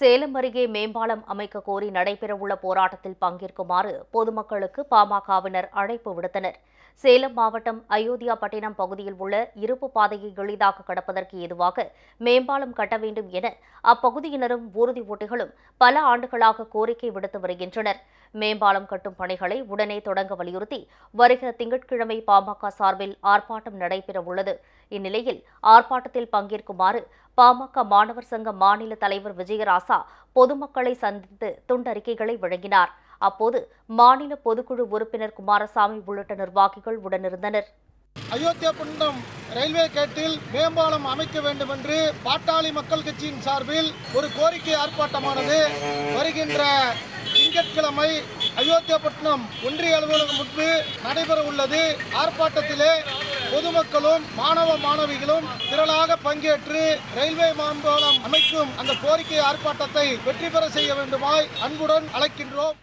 சேலம் அருகே மேம்பாலம் அமைக்க கோரி நடைபெறவுள்ள போராட்டத்தில் பங்கேற்குமாறு பொதுமக்களுக்கு பாமகவினர் அழைப்பு விடுத்தனர். சேலம் மாவட்டம் அயோத்தியாபட்டினம் பகுதியில் உள்ள இருப்பு பாதையை எளிதாக கடப்பதற்கு ஏதுவாக மேம்பாலம் கட்ட வேண்டும் என அப்பகுதியினரும் ஊர்தி ஓட்டிகளும் பல ஆண்டுகளாக கோரிக்கை விடுத்து வருகின்றனர். மேம்பாலம் கட்டும் பணிகளை உடனே தொடங்க வலியுறுத்தி வருகிற திங்கட்கிழமை பாமக சார்பில் ஆர்ப்பாட்டம் நடைபெறவுள்ளது இந்நிலையில் ஆர்ப்பாட்டத்தில் பங்கேற்குமாறு பாமக மாணவர் சங்க மாநில தலைவர் விஜயராசா பொதுமக்களை சந்தித்து துண்டறிக்கைகளை வழங்கினார். அப்போது மாநில பொதுக்குழு உறுப்பினர் குமாரசாமி உள்ளிட்ட நிர்வாகிகள் உடனிருந்தனர். அயோத்தியாபட்டினம் ரயில்வே கேட்டில் மேம்பாலம் அமைக்க வேண்டும் என்று பாட்டாளி மக்கள் கட்சியின் சார்பில் ஒரு கோரிக்கை ஆர்ப்பாட்டமானது. வருகின்ற திங்கட்கிழமை அயோத்தியாபட்டினம் ஒன்றிய அலுவலகம் முன்பு நடைபெற உள்ளது. ஆர்ப்பாட்டத்திலே பொதுமக்களும் மாணவ மாணவிகளும் திரளாக பங்கேற்று ரயில்வே மேம்பாலம் அமைக்கும் அந்த கோரிக்கை ஆர்ப்பாட்டத்தை வெற்றி பெற செய்ய வேண்டுமாய் அன்புடன் அழைக்கின்றோம்.